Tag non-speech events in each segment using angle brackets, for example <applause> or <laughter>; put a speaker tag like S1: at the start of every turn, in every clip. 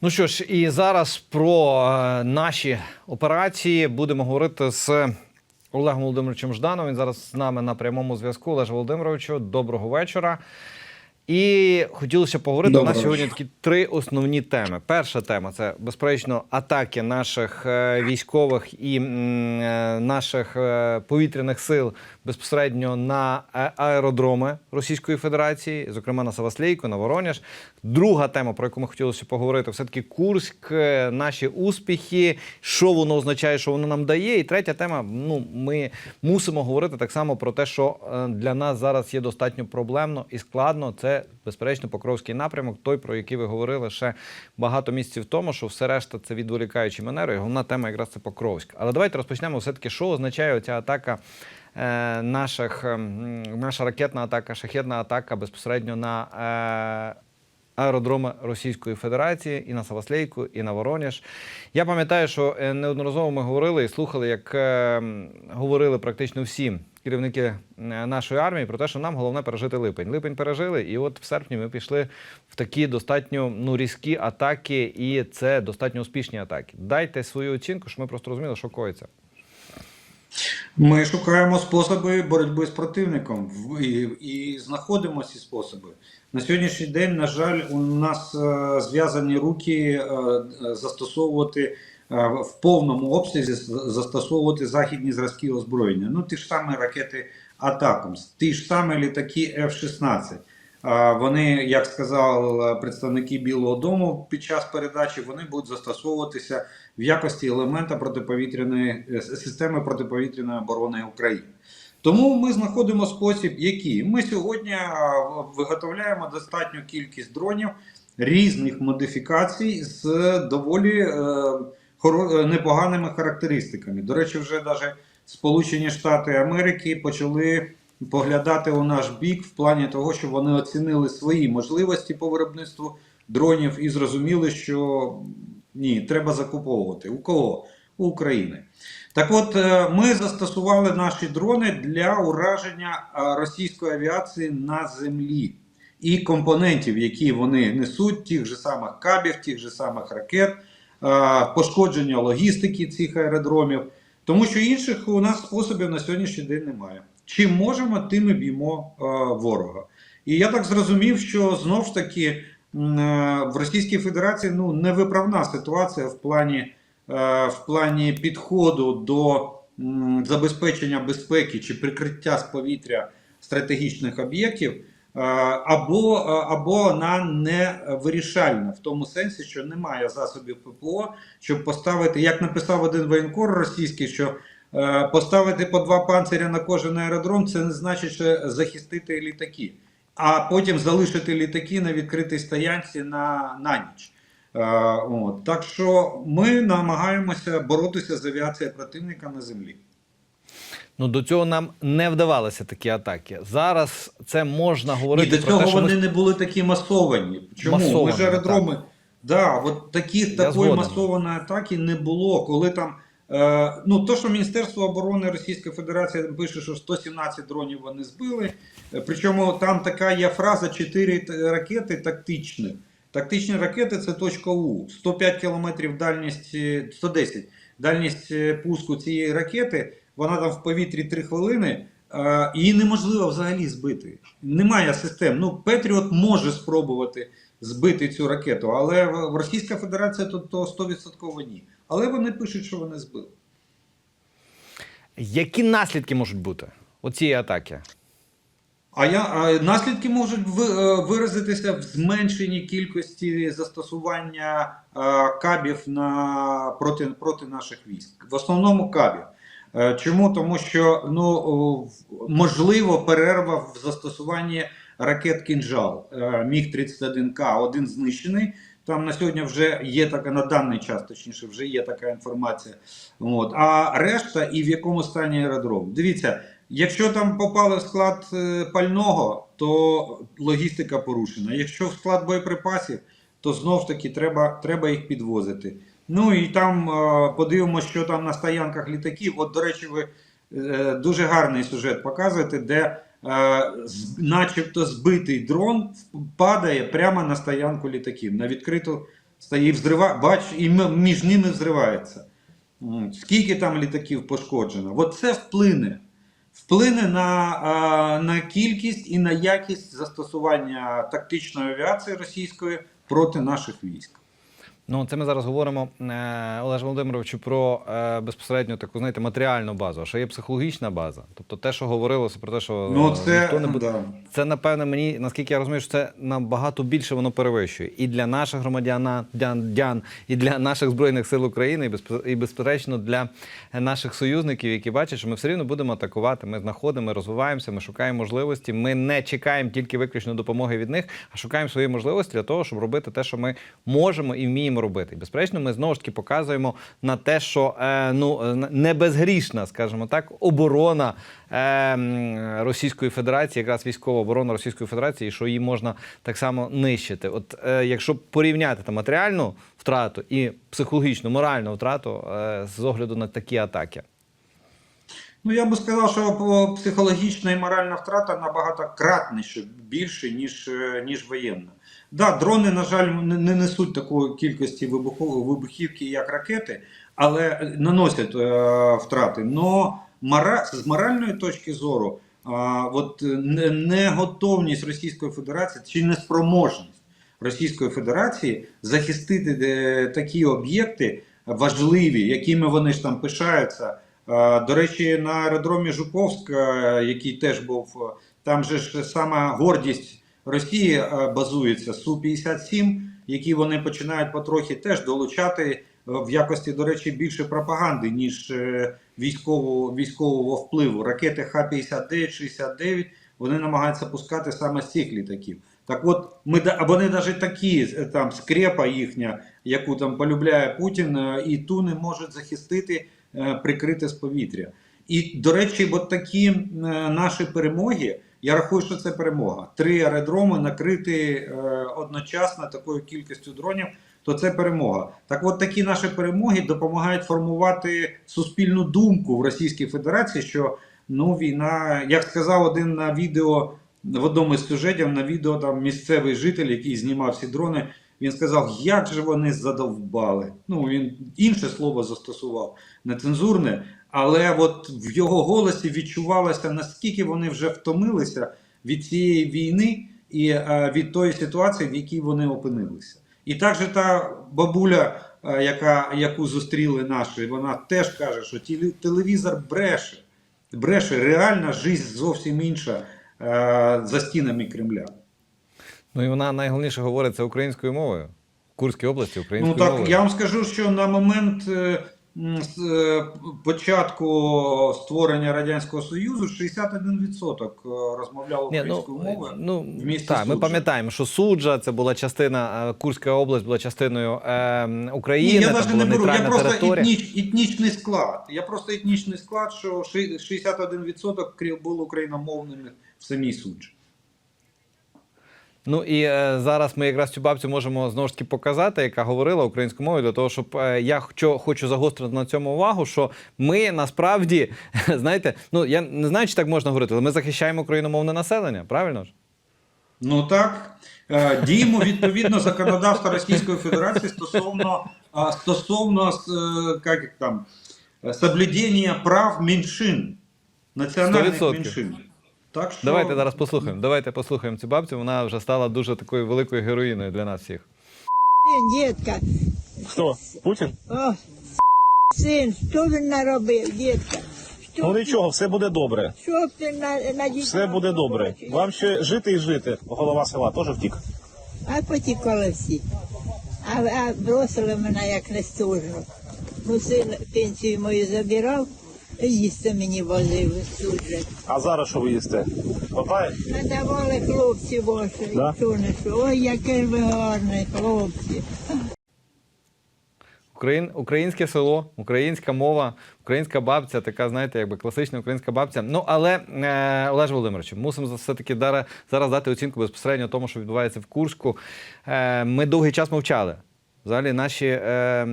S1: Ну що ж, і зараз про е, наші операції будемо говорити з Олегом Володимировичем Ждановим. Він зараз з нами на прямому зв'язку. Олеже Володимировичу, доброго вечора. І хотілося поговорити. У нас сьогодні такі три основні теми. Перша тема це безперечно атаки наших е, військових і е, наших е, повітряних сил безпосередньо на аеродроми Російської Федерації, зокрема на Саваслейку, на Воронеж. Друга тема, про яку ми хотілося поговорити, все таки Курськ, наші успіхи, що воно означає, що воно нам дає. І третя тема. Ну ми мусимо говорити так само про те, що для нас зараз є достатньо проблемно і складно. Це безперечно Покровський напрямок, той про який ви говорили ще багато місяців тому, що все решта це відволікаючі манери. І головна тема якраз це Покровськ. Але давайте розпочнемо все таки, що означає оця атака. е, Наших ем, наша ракетна атака, шахетна атака безпосередньо на е, аеродроми Російської Федерації і на Саваслейку, і на Воронеж. Я пам'ятаю, що е, неодноразово ми говорили і слухали, як е, говорили практично всі керівники е, нашої армії про те, що нам головне пережити липень. Липень пережили, і от в серпні ми пішли в такі достатньо ну, різкі атаки, і це достатньо успішні атаки. Дайте свою оцінку, щоб ми просто розуміли, що коїться.
S2: Ми шукаємо способи боротьби з противником і, і знаходимо ці способи. На сьогоднішній день, на жаль, у нас е, зв'язані руки е, е, застосовувати е, в повному обсязі застосовувати західні зразки озброєння. Ну, ті ж самі ракети Атакамс, ті ж самі літаки F-16. А Вони, як сказав е, представники Білого Дому під час передачі, вони будуть застосовуватися в якості елемента протиповітряної е, системи протиповітряної оборони України. Тому ми знаходимо спосіб, який ми сьогодні виготовляємо достатню кількість дронів різних модифікацій з доволі е, е, непоганими характеристиками. До речі, вже навіть Сполучені Штати Америки почали поглядати у наш бік в плані того, що вони оцінили свої можливості по виробництву дронів і зрозуміли, що ні, треба закуповувати. У кого? України. Так от, е, ми застосували наші дрони для ураження е, російської авіації на землі і компонентів, які вони несуть, тих же самих кабів, тих же самих ракет, е, пошкодження логістики цих аеродромів. Тому що інших у нас способів на сьогоднішній день немає. Чим можемо, тим і б'ємо ворога. І я так зрозумів, що знов ж таки в Російській Федерації ну, невиправна ситуація в плані, в плані підходу до забезпечення безпеки чи прикриття з повітря стратегічних об'єктів. е, Або, е, або вона не вирішальна в тому сенсі, що немає засобів ППО, щоб поставити, як написав один воєнкор російський, що е, поставити по два панциря на кожен аеродром, це не значить, що захистити літаки, а потім залишити літаки на відкритій стоянці на, на ніч. Е, от. Так що ми намагаємося боротися з авіацією противника на землі.
S1: Ну до цього нам не вдавалися такі атаки. Зараз це можна
S2: Ні,
S1: говорити
S2: до
S1: про
S2: цього
S1: те, що ми
S2: вони не були такі масовані. Чому?
S1: Масовані,
S2: Ми ж аеродроми. Да, от такі, такої
S1: згоден.
S2: масованої атаки не було. Коли там. Е, ну, то, що Міністерство оборони Російської Федерації пише, що 117 дронів вони збили. Е, Причому там така є фраза 4 ракети тактичних. Тактичні ракети це точка У. 105 кілометрів дальність, е, 110 дальність е, пуску цієї ракети, вона там в повітрі 3 хвилини. Її неможливо взагалі збити. Немає систем. Ну, Петріот може спробувати збити цю ракету, але в- Російська Федерація то, то 100% ні. Але вони пишуть, що вони збили.
S1: які наслідки можуть бути оцієї атаки?
S2: А я наслідки можуть е, виразитися в зменшенні кількості застосування е, кабів на проти, проти наших військ. В основному кабів. Е, Чому? Тому що ну можливо перерва в застосуванні ракет кінжал Міг 31 К один знищений. Там на сьогодні вже є така на даний час, точніше, вже є така інформація. От. А решта і в якому стані аеродром. Дивіться, якщо там попали в склад е, пального, то логістика порушена. Якщо в склад боєприпасів, то знов таки треба, треба їх підвозити. Ну і там е, подивимося, що там на стоянках літаків. От, до речі, ви е, дуже гарний сюжет показуєте, де начебто збитий дрон падає прямо на стоянку літаків, на відкриту стає взрива, бач, і між ними взривається. Скільки там літаків пошкоджено? От це вплине. Вплине на, на кількість і на якість застосування тактичної авіації російської проти наших військ.
S1: Ну, це ми зараз говоримо, е, Олеж Володимировичу, про е, безпосередньо таку, знаєте, матеріальну базу, а ще є психологічна база. Тобто те, що говорилося про те, що
S2: Ну,
S1: е,
S2: це,
S1: ніхто не буде.
S2: да.
S1: Це, напевне, мені, наскільки я розумію, що це набагато більше воно перевищує. І для наших громадян, дян, дян, і для наших Збройних сил України, і, і безперечно для наших союзників, які бачать, що ми все рівно будемо атакувати. Ми знаходимо, ми розвиваємося, ми шукаємо можливості. Ми не чекаємо тільки виключно допомоги від них, а шукаємо свої можливості для того, щоб робити те, що ми можемо і вміємо робити. Безперечно, ми знову ж таки показуємо на те, що е, ну е, не безгрішна, скажімо так, оборона е, Російської Федерації, якраз військова оборона Російської Федерації, що її можна так само нищити. От е, якщо порівняти там матеріальну втрату і психологічну, моральну втрату е, з огляду на такі атаки.
S2: Ну, я би сказав, що психологічна і моральна втрата набагато кратніше більше, ніж, е, ніж воєнна. Да, дрони, на жаль, не, не несуть такої кількості вибухівки, як ракети, але наносять е, втрати. Но з моральної точки зору, а, от не, неготовність Російської Федерації чи неспроможність Російської Федерації захистити е, такі об'єкти важливі, якими вони ж там пишаються. Е, До речі, на аеродромі Жуковськ, е, який теж був, е, там же ж сама гордість Росії е, базується Су-57, які вони починають потрохи теж долучати е, в якості, до речі, більше пропаганди, ніж е, військового, військового впливу. Ракети Х-59, 69 вони намагаються пускати саме з цих літаків. Так от, ми, вони навіть такі, там скрепа їхня, яку там полюбляє Путін, і ту не можуть захистити, прикрити з повітря. І, до речі, от такі наші перемоги, я рахую, що це перемога. Три аеродроми накрити е, одночасно такою кількістю дронів, то це перемога. Так от такі наші перемоги допомагають формувати суспільну думку в Російській Федерації, що ну, війна, як сказав один на відео, в одному із сюжетів на відео там місцевий житель, який знімав ці дрони, він сказав, як же вони задовбали. Ну, він інше слово застосував, нецензурне, але от в його голосі відчувалося, наскільки вони вже втомилися від цієї війни і е, від тої ситуації, в якій вони опинилися. І також та бабуля, е, яка, яку зустріли наші, вона теж каже, що телевізор бреше. Бреше, реальна життя зовсім інша е, за стінами Кремля.
S1: Ну і вона найголовніше говорить це українською мовою. Курській області
S2: Ну
S1: українською
S2: так,
S1: мовою.
S2: я вам скажу, що на момент з, е, початку створення Радянського Союзу 61% розмовляв
S1: Ні,
S2: українською мовою.
S1: ну,
S2: в місті
S1: так, ми пам'ятаємо, що суджа це була частина, е, Курська область була частиною е, України,
S2: Ні, я навіть не беру, я просто етніч, етнічний склад. Я просто етнічний склад, що ши- 61% крі- було україномовними в самій суджі.
S1: Ну і е, зараз ми якраз цю бабцю можемо знову ж таки показати, яка говорила українською мовою, для того, щоб е, я хочу, хочу загострити на цьому увагу, що ми насправді, <laughs> знаєте, ну я не знаю, чи так можна говорити, але ми захищаємо україномовне населення, правильно ж?
S2: Ну так. Е, Діємо відповідно законодавства Російської Федерації стосовно, а, стосовно е, як там, е, соблюдення прав меншин, національних
S1: 100%.
S2: меншин. Так що...
S1: Давайте зараз послухаємо. Давайте послухаємо цю бабцю. Вона вже стала дуже такою великою героїною для нас всіх.
S3: Дітка,
S4: Хто? Путін?
S3: о, син, що він наробив, дітка? Що,
S4: Ну нічого, все буде добре.
S3: що б ти на, на дітей
S4: Все буде добре. Вам ще жити і жити. Голова села теж втік.
S3: А потікали всі. А, а бросили мене як нестужно. Ну, син пенсію мою забирав, їсти мені возив служить.
S4: А зараз що ви їсте? Хватає?
S3: Надавали хлопці ваші,
S4: Да?
S3: що. Ой, який ви гарний, хлопці.
S1: Україн, українське село, українська мова, українська бабця, така, знаєте, якби класична українська бабця. Ну але е, Олеж Володимирович, мусимо все таки зараз дати оцінку безпосередньо тому, що відбувається в Курську. Е, ми довгий час мовчали. Взагалі, наші е,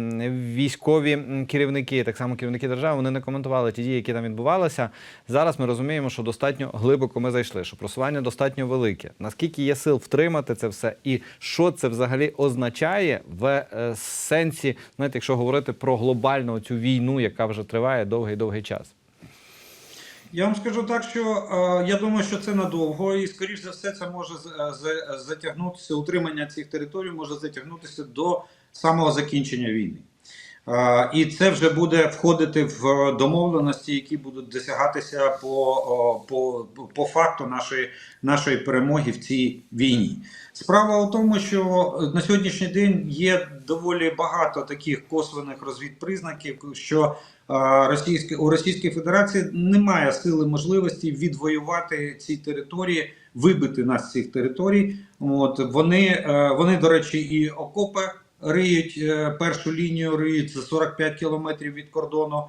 S1: військові керівники, так само керівники держави, вони не коментували ті дії, які там відбувалися. Зараз ми розуміємо, що достатньо глибоко ми зайшли, що просування достатньо велике. Наскільки є сил втримати це все, і що це взагалі означає в е, сенсі, знаєте, якщо говорити про глобальну цю війну, яка вже триває довгий довгий час.
S2: Я вам скажу так, що е, я думаю, що це надовго, і скоріш за все, це може е, з- затягнутися. Утримання цих територій може затягнутися до самого закінчення війни. Е, і це вже буде входити в домовленості, які будуть досягатися по, по, по факту нашої, нашої перемоги в цій війні. Справа у тому, що на сьогоднішній день є доволі багато таких косвених розвідпризнаків, що а, Російське у Російській Федерації немає сили можливості відвоювати ці території, вибити нас з цих територій. От вони, е, вони, до речі, і окопи риють е, першу лінію риють за 45 кілометрів від кордону,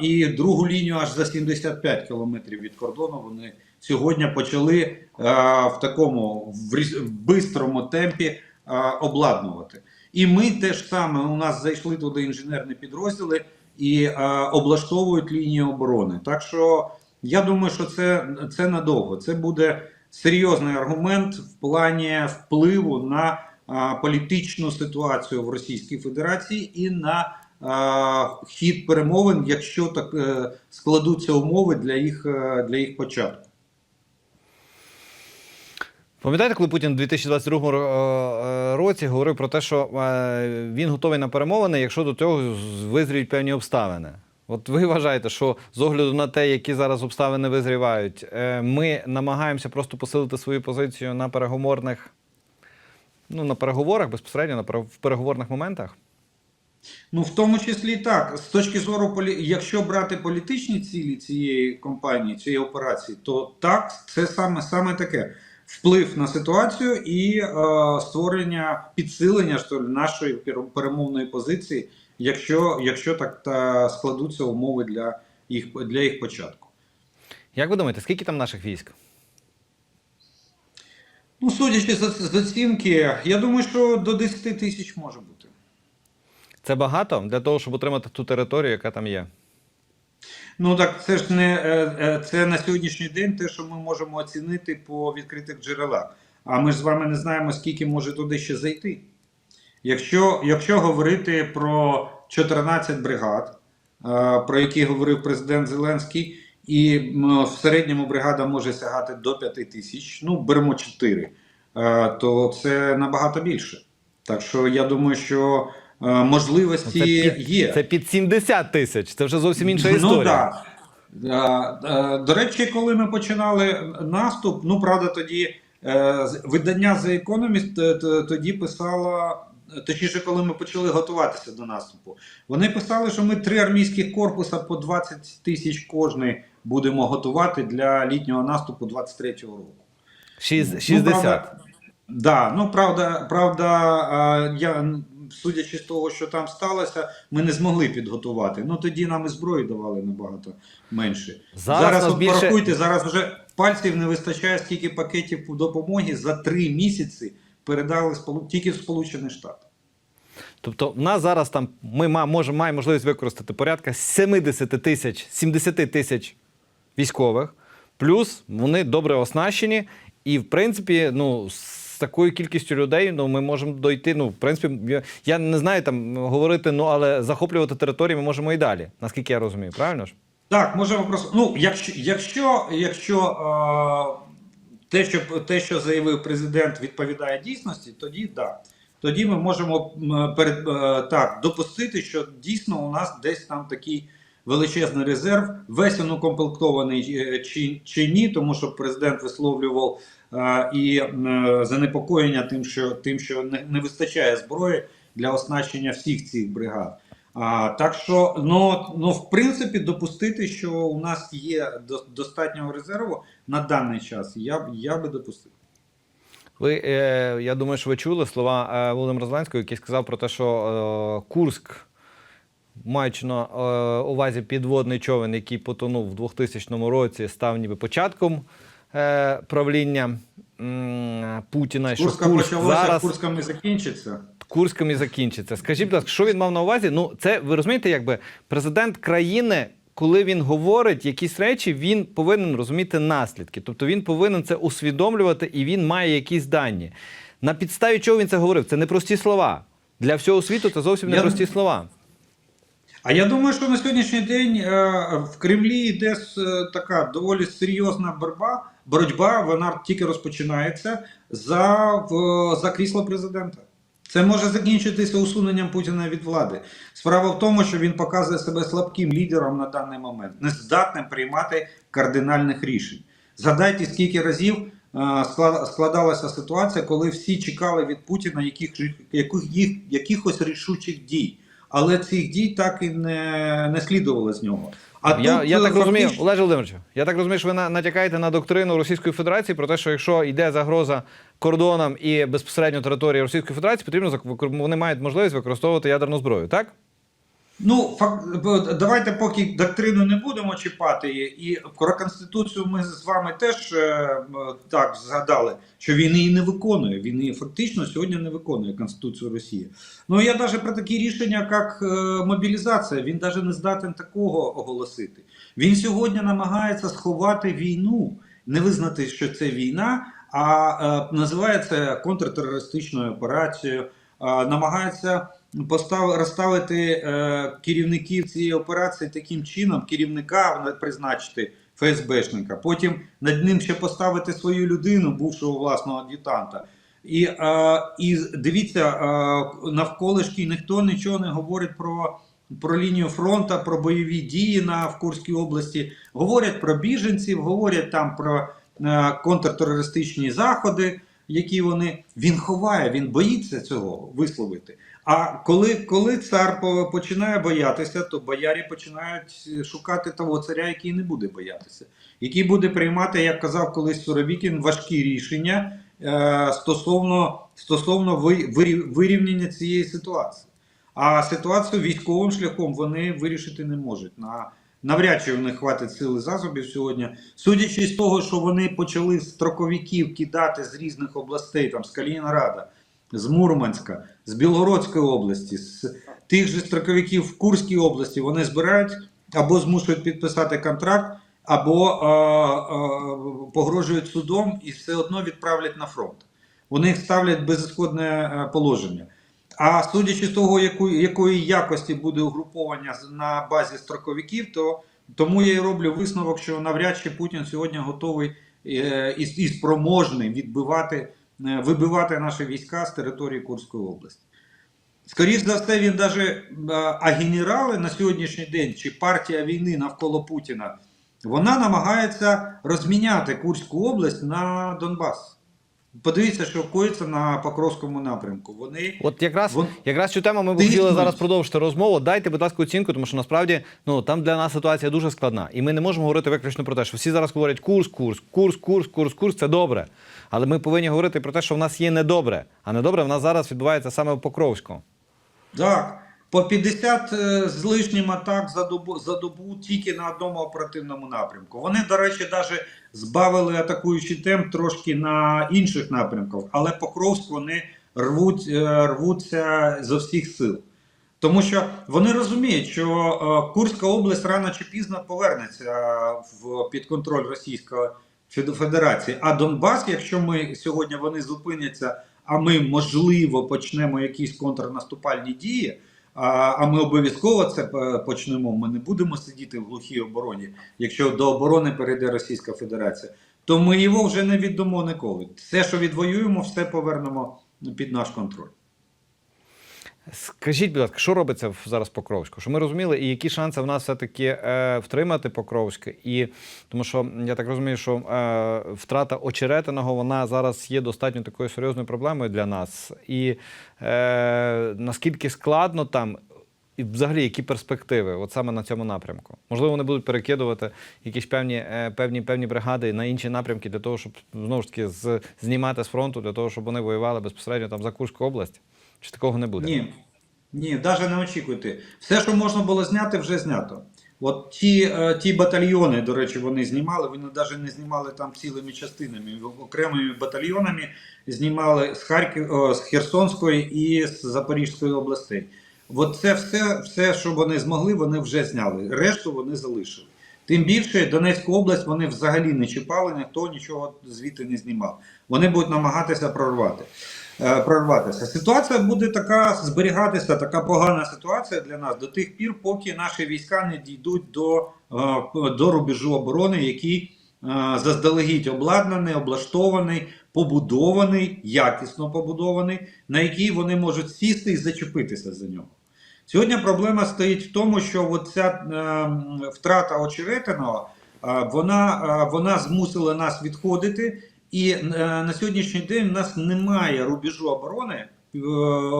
S2: і другу лінію аж за 75 кілометрів від кордону. Вони сьогодні почали е, в такому в бистрому темпі е, обладнувати. І ми теж саме у нас зайшли туди інженерні підрозділи і облаштовують лінію оборони. Так що я думаю, що це, це надовго. Це буде серйозний аргумент в плані впливу на політичну ситуацію в Російській Федерації і на хід перемовин, якщо так е, складуться умови для їх, е, для їх початку.
S1: Пам'ятаєте, коли Путін у 2022 е, році говорив про те, що він готовий на перемовини, якщо до цього визріють певні обставини? От ви вважаєте, що з огляду на те, які зараз обставини визрівають, ми намагаємося просто посилити свою позицію на переговорних, ну на переговорах безпосередньо на в переговорних моментах?
S2: Ну, в тому числі так. З точки зору якщо брати політичні цілі цієї кампанії, цієї операції, то так, це саме, саме таке. Вплив на ситуацію і е, створення підсилення що ли, нашої перемовної позиції, якщо, якщо так та складуться умови для їх, для їх початку.
S1: Як ви думаєте, скільки там наших військ?
S2: Ну, судячи з, з оцінки, я думаю, що до 10 тисяч може бути.
S1: Це багато для того, щоб отримати ту територію, яка там є.
S2: Ну так це ж не е, е, це на сьогоднішній день те, що ми можемо оцінити по відкритих джерелах. А ми ж з вами не знаємо, скільки може туди ще зайти. Якщо, якщо говорити про 14 бригад, е, про які говорив президент Зеленський, і в середньому бригада може сягати до 5 тисяч, ну беремо 4, е, то це набагато більше. Так що я думаю, що е, можливості
S1: Це під,
S2: є.
S1: це під 70 тисяч. Це вже зовсім інша
S2: Ну
S1: історія.
S2: так. До речі, коли ми починали наступ, ну правда, тоді е, видання The Economist е, тоді писало, точніше, коли ми почали готуватися до наступу, вони писали, що ми три армійських корпуса по 20 тисяч кожний будемо готувати для літнього наступу 23-го року.
S1: Шість-
S2: Ну, правда, да, ну правда, правда, я судячи з того, що там сталося, ми не змогли підготувати. Ну тоді нам і зброї давали набагато менше.
S1: Зараз
S2: Зараз, от
S1: більше-
S2: порахуйте, зараз вже пальців не вистачає, скільки пакетів допомоги за три місяці передали тільки в Сполучені Штати.
S1: Тобто, в нас зараз там ми можемо маємо можливість використати порядка 70 тисяч, 70 тисяч військових, плюс вони добре оснащені, і в принципі, ну. З такою кількістю людей ну ми можемо дойти. Ну, в принципі, я, не знаю там говорити, ну але захоплювати території ми можемо і далі, наскільки я розумію, правильно ж?
S2: Так, можемо просто. Ну, якщо, якщо, якщо е, те, що, те, що заявив президент, відповідає дійсності, тоді так. Тоді ми можемо перед, е, так, допустити, що дійсно у нас десь там такий величезний резерв, весь він укомплектований е, чи, чи ні, тому що президент висловлював е, і м, занепокоєння тим, що, тим, що не, не вистачає зброї для оснащення всіх цих бригад. А, так що, ну, ну, в принципі, допустити, що у нас є до- достатнього резерву на даний час, я, я би допустив.
S1: Ви, е, я думаю, що ви чули слова е, Володимира Зеленського, який сказав про те, що е, Курськ, маючи на е, увазі підводний човен, який потонув в 2000 році, став ніби початком е, правління Путіна. Що
S2: Курська
S1: Курськ
S2: почалося,
S1: зараз
S2: Курська не закінчиться.
S1: Курськом і закінчиться. Скажіть, будь ласка, що він мав на увазі? Ну, це ви розумієте, якби президент країни, коли він говорить якісь речі, він повинен розуміти наслідки. Тобто він повинен це усвідомлювати і він має якісь дані. На підставі чого він це говорив? Це не прості слова. Для всього світу це зовсім не
S2: Я-
S1: прості слова.
S2: А я думаю, що на сьогоднішній день е, в Кремлі йде така доволі серйозна боротьба. Боротьба вона тільки розпочинається за, за крісло президента. Це може закінчитися усуненням Путіна від влади. Справа в тому, що він показує себе слабким лідером на даний момент, нездатним приймати кардинальних рішень. Згадайте, скільки разів е, складалася ситуація, коли всі чекали від Путіна яких, яких, якихось рішучих дій. Але цих дій так і не, не слідувало з нього. А
S1: я,
S2: тут,
S1: я
S2: е,
S1: так розумію,
S2: фактично-
S1: Олеже Володимировичу, я так розумію, що ви на- натякаєте на доктрину Російської Федерації про те, що якщо йде загроза кордонам і безпосередньо території Російської Федерації, потрібно вони мають можливість використовувати ядерну зброю, так?
S2: Ну, фак... давайте поки доктрину не будемо чіпати, і про Конституцію ми з вами теж е, так згадали, що він її не виконує. Він її фактично сьогодні не виконує Конституцію Росії. Ну я навіть про такі рішення, як е, мобілізація, він навіть не здатен такого оголосити. Він сьогодні намагається сховати війну, не визнати, що це війна, а е, називає це контртерористичною операцією, намагається постав, розставити е, керівників цієї операції таким чином, керівника призначити ФСБшника, потім над ним ще поставити свою людину, бувшого власного ад'ютанта. І, е, і дивіться, е, навколишки ніхто нічого не говорить про, про лінію фронту, про бойові дії на в Курській області. Говорять про біженців, говорять там про е, контртерористичні заходи, які вони. Він ховає, він боїться цього висловити. А коли, коли цар починає боятися, то боярі починають шукати того царя, який не буде боятися, який буде приймати, як казав колись Суровікін, важкі рішення е, стосовно, стосовно ви- вирівняння цієї ситуації. А ситуацію військовим шляхом вони вирішити не можуть. На, навряд чи в них хватить сили засобів сьогодні. Судячи з того, що вони почали строковиків кидати з різних областей, там з Калінінграда, з Мурманська, з Білгородської області, з тих же строковиків в Курській області, вони збирають або змушують підписати контракт, або е, е, погрожують судом і все одно відправлять на фронт. Вони їх ставлять безісходне е, положення. А судячи з того, якої, якої якості буде угруповання на базі строковиків, то тому я і роблю висновок, що навряд чи Путін сьогодні готовий і, і спроможний відбивати, вибивати наші війська з території Курської області. Скоріше за все, він даже, а, а генерали на сьогоднішній день чи партія війни навколо Путіна, вона намагається розміняти Курську область на Донбас. Подивіться, що коїться на Покровському напрямку. Вони
S1: От якраз,
S2: Вон-
S1: якраз цю тему ми б хотіли зараз продовжити розмову. Дайте, будь ласка, оцінку, тому що насправді ну там для нас ситуація дуже складна. І ми не можемо говорити виключно про те, що всі зараз говорять курс, курс, курс, курс, курс, курс це добре. Але ми повинні говорити про те, що в нас є недобре. А недобре в нас зараз відбувається саме в Покровську.
S2: Так, по 50 е, з лишнім атак за добу, за добу тільки на одному оперативному напрямку. Вони, до речі, навіть збавили атакуючий темп трошки на інших напрямках, але Покровськ вони рвуть, е, рвуться зо всіх сил. Тому що вони розуміють, що е, Курська область рано чи пізно повернеться в під контроль Російської Фед- Федерації. А Донбас, якщо ми сьогодні вони зупиняться, а ми можливо почнемо якісь контрнаступальні дії. А, а ми обов'язково це е, почнемо. Ми не будемо сидіти в глухій обороні, якщо до оборони перейде Російська Федерація, то ми його вже не віддамо ніколи. Все, що відвоюємо, все повернемо під наш контроль.
S1: Скажіть, будь ласка, що робиться зараз Покровську? Що ми розуміли, і які шанси в нас все-таки е, втримати Покровське? І тому що я так розумію, що е, втрата очеретиного вона зараз є достатньо такою серйозною проблемою для нас. І е, наскільки складно там, і взагалі які перспективи, от саме на цьому напрямку? Можливо, вони будуть перекидувати якісь певні, е, певні, певні бригади на інші напрямки для того, щоб знову ж таки з, знімати з фронту, для того, щоб вони воювали безпосередньо там за Курську область? Чи такого не буде?
S2: Ні, ні, навіть не очікуйте. Все, що можна було зняти, вже знято. От ті, е, ті батальйони, до речі, вони знімали, вони навіть не знімали там цілими частинами, окремими батальйонами знімали з Харків, з Херсонської і з Запорізької областей. От це все, все, що вони змогли, вони вже зняли. Решту вони залишили. Тим більше Донецьку область вони взагалі не чіпали, ніхто нічого звідти не знімав. Вони будуть намагатися прорвати. е, Прорватися. Ситуація буде така зберігатися, така погана ситуація для нас до тих пір, поки наші війська не дійдуть до, е, до рубежу оборони, який е, заздалегідь обладнаний, облаштований, побудований, якісно побудований, на який вони можуть сісти і зачепитися за нього. Сьогодні проблема стоїть в тому, що от ця е, втрата очеретиного, е, вона, е, вона змусила нас відходити, і на сьогоднішній день у нас немає рубежу оборони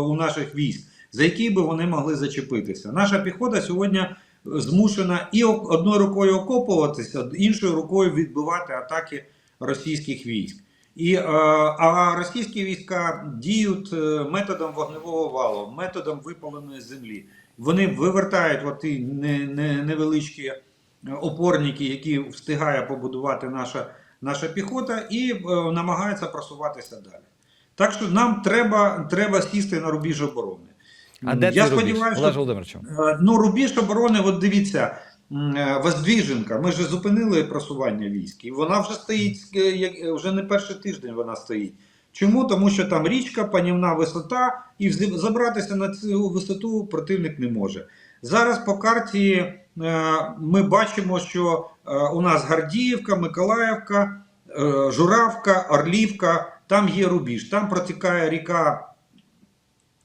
S2: у наших військ, за який би вони могли зачепитися. Наша піхота сьогодні змушена і одною рукою окопуватися, іншою рукою відбивати атаки російських військ. І, е, а російські війська діють е, методом вогневого валу, методом випаленої землі. Вони вивертають оті не, не, невеличкі е, опорники, які встигає побудувати наша, наша піхота, і намагаються просуватися далі. Так що нам треба, треба сісти на рубіж оборони.
S1: А де
S2: Я сподіваюся, що Ну, рубіж оборони, от дивіться, Воздвіженка, ми ж зупинили просування військ, і вона вже стоїть, е, е, вже не перший тиждень вона стоїть. Чому? Тому що там річка, панівна висота, і забратися на цю висоту противник не може. Зараз по карті е, ми бачимо, що е, у нас Гардіївка, Миколаївка, е, Журавка, Орлівка, там є рубіж, там протікає ріка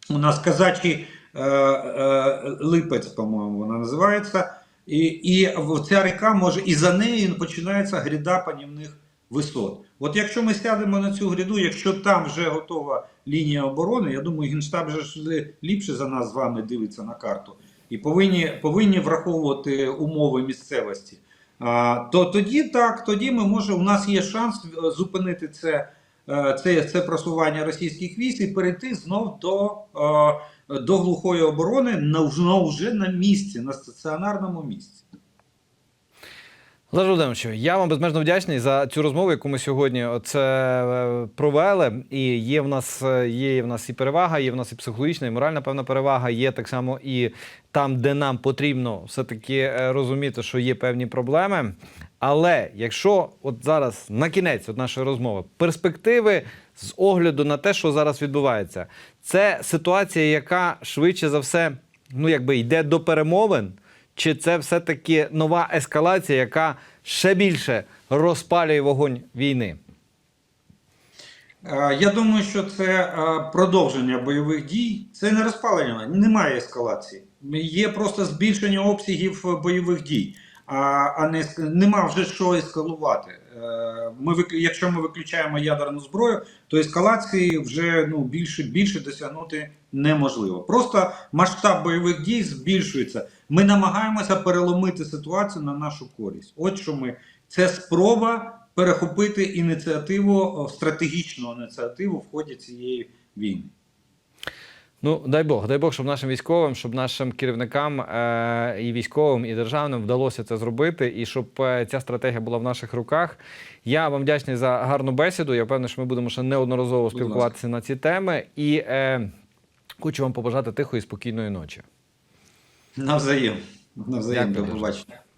S2: у нас казачий е, е, липець, по-моєму, вона називається. І, і ця ріка може, і за нею починається гряда панівних висот. От якщо ми сядемо на цю гряду, якщо там вже готова лінія оборони, я думаю, Генштаб же ж ліпше за нас з вами дивиться на карту і повинні, повинні враховувати умови місцевості. А, то тоді так, тоді ми може, у нас є шанс зупинити це, е, це, це просування російських військ і перейти знов до, е, до глухої оборони на, вже на місці, на стаціонарному місці.
S1: Олег Володимировичу, я вам безмежно вдячний за цю розмову, яку ми сьогодні оце е, провели. І є в нас е, є в нас і перевага, є в нас і психологічна, і моральна певна перевага. Є так само і там, де нам потрібно все-таки е, розуміти, що є певні проблеми. Але якщо от зараз на кінець от нашої розмови перспективи з огляду на те, що зараз відбувається, це ситуація, яка швидше за все ну якби йде до перемовин. Чи це все-таки нова ескалація, яка ще більше розпалює вогонь війни?
S2: Е, Я думаю, що це е, продовження бойових дій. Це не розпалення, немає ескалації. Є просто збільшення обсягів бойових дій, а, а не нема вже що ескалувати. Е, Ми якщо ми виключаємо ядерну зброю, то ескалації вже ну більше більше досягнути неможливо. Просто масштаб бойових дій збільшується. Ми намагаємося переломити ситуацію на нашу користь. От що ми це спроба перехопити ініціативу, стратегічну ініціативу в ході цієї війни.
S1: Ну дай Бог, дай Бог, щоб нашим військовим, щоб нашим керівникам е- і військовим, і державним вдалося це зробити, і щоб е, ця стратегія була в наших руках. Я вам вдячний за гарну бесіду. Я впевнений, що ми будемо ще неодноразово спілкуватися на ці теми. І е- хочу вам побажати тихої, спокійної ночі.
S2: Навзаєм. Навзаєм
S1: Дякую
S2: до побачення.